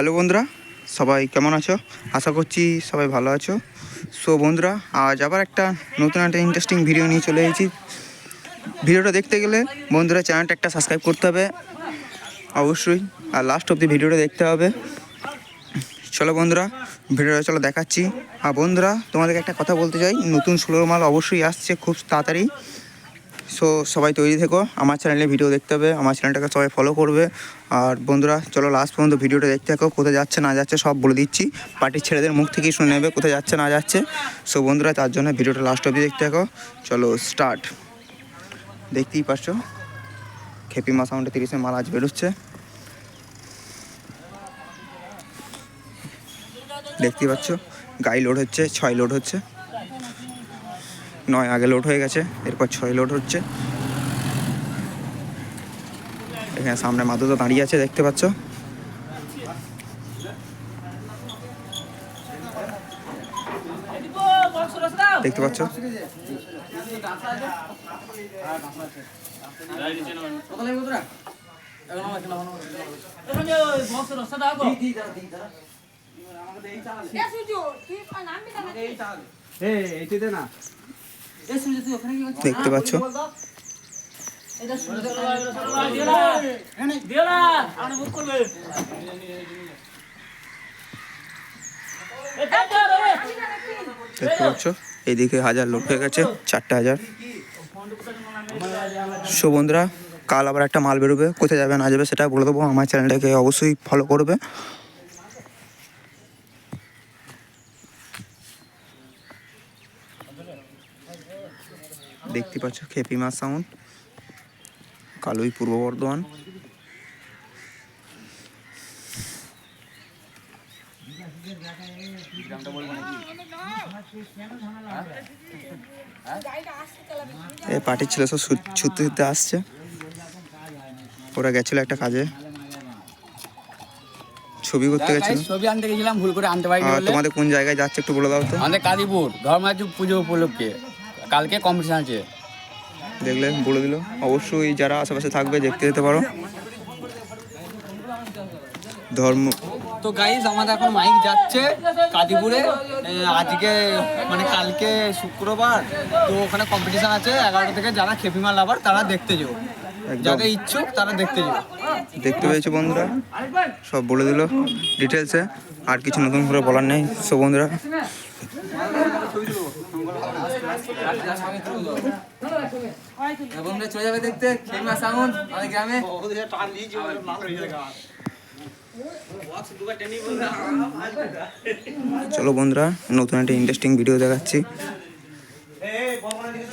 Hello বন্ধুরা, সবাই কেমন আছো? আশা করছি সবাই ভালো আছো। সো বন্ধুরা, আজ আবার একটা নতুন একটা ইন্টারেস্টিং ভিডিও নিয়ে চলে এসেছি। ভিডিওটা দেখতে গেলে বন্ধুরা চ্যানেলটা একটা সাবস্ক্রাইব করতে হবে, অবশ্যই। আর লাস্ট অব্দি ভিডিওটা দেখতে হবে। চলো বন্ধুরা, ভিডিওটা চলো দেখাচ্ছি। আর বন্ধুরা, তোমাদেরকে একটা কথা বলতে চাই, নতুন ষোলোর মাল অবশ্যই আসছে খুব তাড়াতাড়ি। সো সবাই তৈরি থেকো। আমার চ্যানেলে ভিডিও দেখতে হবে। আমার চ্যানেলটাকে সবাই ফলো করবে। আর বন্ধুরা, চলো লাস্ট পর্যন্ত ভিডিওটা দেখতে থাকো। কোথায় যাচ্ছে, না যাচ্ছে, সব বলে দিচ্ছি। পার্টির ছেলেদের মুখ থেকেই শুনে নেবে কোথায় যাচ্ছে, না যাচ্ছে। সো বন্ধুরা, তার জন্য ভিডিওটা লাস্ট অবধি দেখতে থাকো। চলো স্টার্ট দেখতেই পাচ্ছ খেপিমা সাউন্ডে তিরিশে মাল আজ বেরোচ্ছে। দেখতেই পাচ্ছ? গাড়ি লোড হচ্ছে, ছয় লোড হচ্ছে। নয় আগে লোড হয়ে গেছে এরপর ছয় লোড হচ্ছে এখানে সামনে মাদুদা দাঁড়িয়ে আছে দেখতে পাচ্ছ দেখতে পাচ্ছ দেখতে পাচ্ছ? দেখতে পাচ্ছ? এইদিকে হাজার লোক হয়ে গেছে, চারটে হাজার। সো কাল আবার একটা মাল বেরোবে। কোথায় যাবে না যাবে সেটা বলে দেবো। আমার চ্যানেলটাকে অবশ্যই ফলো করবে। দেখতে পাচ্ছ খেপিমা সাউন্ড কালোই পূর্ব বর্ধমান। এই পার্টির ছেলে সব ছুট- ছুটতে ছুটতে আসছে। ওরা গেছিল একটা কাজে। ছবি করতে গেছিল। ছবি আনতে গেছিলাম ভুল করে আনতে পারিনি তোমাদের কোন জায়গায় যাচ্ছে একটু বলে দাও তো। আমাদের কাদিপুর ধর্মাজু পুজো উপলক্ষে। কালকে কম্পিটিশন আছে। দেখলে বলে দিল। অবশ্যই যারা আশেপাশে থাকবে দেখতে যেতে পারো। ধর্ম তো গাইজ আমাদের এখন মাইক যাচ্ছে কাদিপুরে আজকে মানে কালকে শুক্রবার। তো ওখানে কম্পিটিশন আছে এগারোটা থেকে যারা খেপিমাল লাভার তারা দেখতে যাও। যাদের ইচ্ছুক তারা দেখতে যাও। দেখতে পেয়েছ বন্ধুরা? সব বলে দিল। ডিটেলসে আর কিছু নতুন করে বলার নেই। সব বন্ধুরা চলে যাবে দেখতে সাউন্ড আমাদের গ্রামে চলো বন্ধুরা, নতুন একটা ইন্টারেস্টিং ভিডিও দেখাচ্ছি।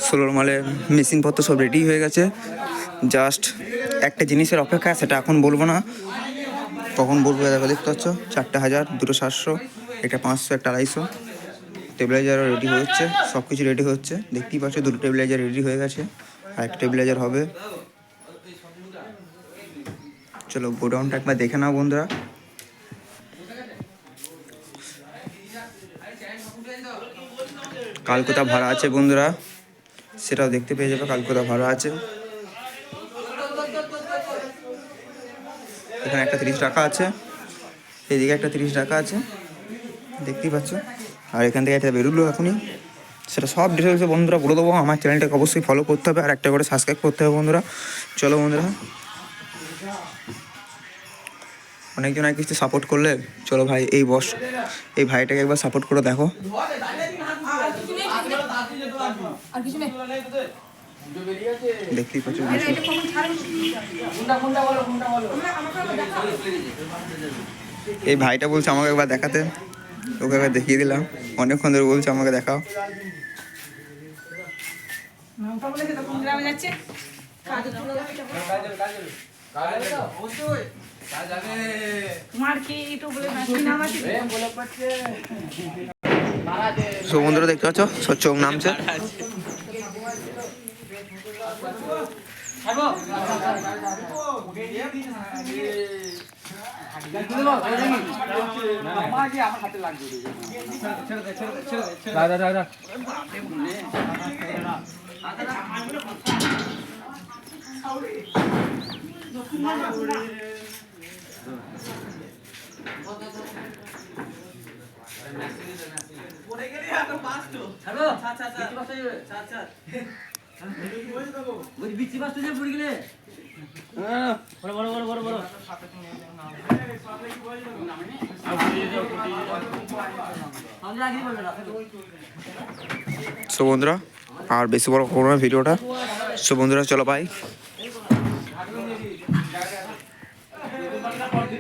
ষোলোর মালে মেশিনপত্র সব রেডি হয়ে গেছে। জাস্ট একটা জিনিসের অপেক্ষা, সেটা এখন বলব না। কখন বলব দেখো, দেখতে পাচ্ছ? চারটে হাজার দুটো সাতশো, একটা পাঁচশো, একটা আড়াইশো। টেবিলাইজারও রেডি হচ্ছে সব কিছু রেডি হচ্ছে। দেখতেই পাচ্ছ, দুটো টেবিলাইজার রেডি হয়ে গেছে, আর একটা টেবিলাইজার হবে। চলো, গোডাউনটা একবার দেখে নাও বন্ধুরা। কাল কোথা ভাড়া আছে বন্ধুরা। সেটাও দেখতে পেয়ে যাবে কাল কোথা ভাড়া আছে। এখানে একটা তিরিশ টাকা আছে, এদিকে একটা তিরিশ টাকা আছে। দেখতেই পাচ্ছ? আর এখান থেকে একটা বেরোলো এখনই। সেটা সব ডিটেলসে বন্ধুরা বলে দেবো। আমার চ্যানেলটাকে অবশ্যই ফলো করতে হবে আর একটা করে সাবস্ক্রাইব করতে হবে বন্ধুরা। চলো বন্ধুরা। অনেকজন আর কিছু সাপোর্ট করলে? চলো ভাই এই বস এই ভাইটাকে একবার সাপোর্ট করে দেখো। আর দেখতেই পাচ্ছ এই ভাইটা বলছে আমাকে একবার দেখাতে। ওকে দেখিয়ে দিলাম। অনেকক্ষণ ধরে বলছে আমাকে দেখাও। সমুদ্র দেখতে পাচ্ছ? সব দাদা দাদা সো বন্ধুরা আর বেশি বড় করব না ভিডিওটা। সো বন্ধুরা চলো বাই